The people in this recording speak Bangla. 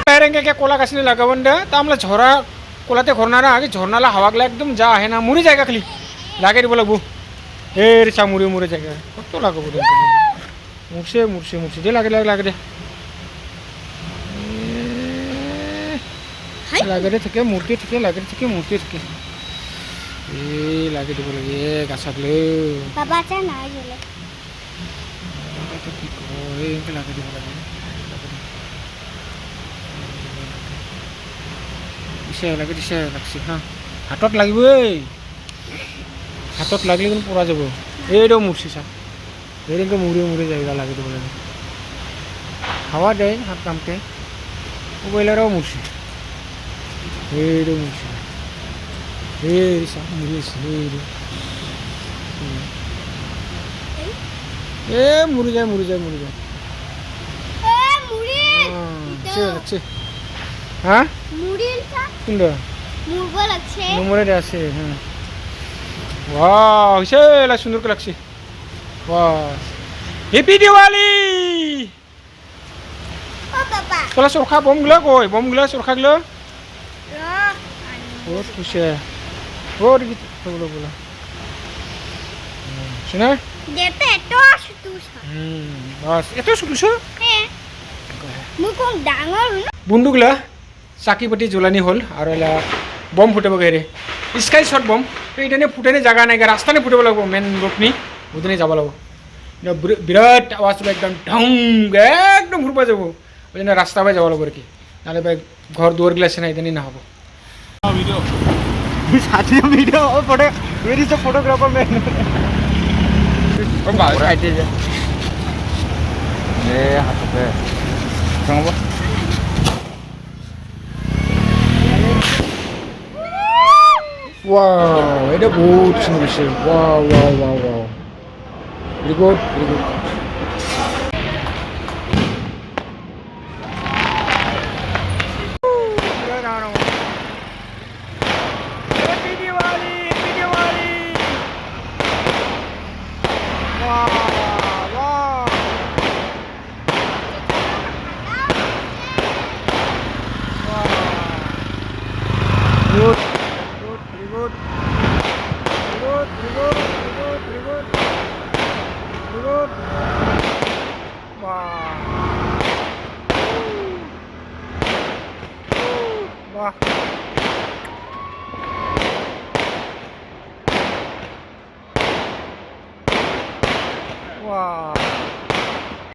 पायरेंगे क्या कोला कशी लगावंड तर आम्हाला झोरा कोला ते खोरणारा की झोरणाला हवागला एकदम जा आहे ना मुरी जागा खाली लागे रे बोला भू हे रे चा मुरी मुरी जागा फक्त लागो बोल मुरशे मुरशे मुरशे जे लागे लागे लागे रे लागे रे थके मूर्ती थके लागे रे थके मूर्ती थके ए लागे रे बोला ए कसा लागले बाबाचा नाव गेले তো কি কয় এনেকে লাগে দিব লাগে দিছে লাগে দিছে লাগছে হা হাতত লাগিব লাগিবই হাতত লাগিলে কিন্তু পৰা যাব। এইটো মূৰ্চি চা এইটো মুৰি মুৰি যায় লাগি দিব। লাগে হাৱা দে হাত কামতে মোবাইলৰো মূৰ্চি এইটো মূৰ্চি এই চা মুৰি আছে ए मुरझाए मुरझाए मुरझाए ए मुरील अच्छे अच्छे हाँ मुरील था किंडो मुरगल अच्छे मुरगल अच्छे हाँ वाह अच्छे ला सुंदर को लक्षी वाह हेपी दिवाली तुला सोरखा बम गला गय बम गला सोरखा गला बहुत खुश है बहुत बोला बोला শোনা এত সুদুষ বন্ধুগুলা চাকি পাতি জ্বলানি হ'ল আৰু এলা বম ফুটাব গেৰে স্কাই শ্বট বম এইটানে ফুটানে জাগা নাই ৰাস্তানে ফুটাব লাগিব মেইন ৰোডনি ওদিনে যাব লাগিব বিৰাট আৱাজ পাব একদম ঢং একদম ঘূৰবা যাব ওইজন্য ৰাস্তা পাই যাব লাগিব কি নাহলে ভাই ঘৰ দুৱাৰ গিলা আছে না এইদিনে নহ'ব video' video' photo photographer men 얼마 네, 하셨어요. 잠깐만. 네. 와우, 에레보 친구들. 와우, 와우, 와우, 와우. 그리고, 그리고. good, good, very good. Good, very good, very good, very good. Very good. Wow. Wow. 와.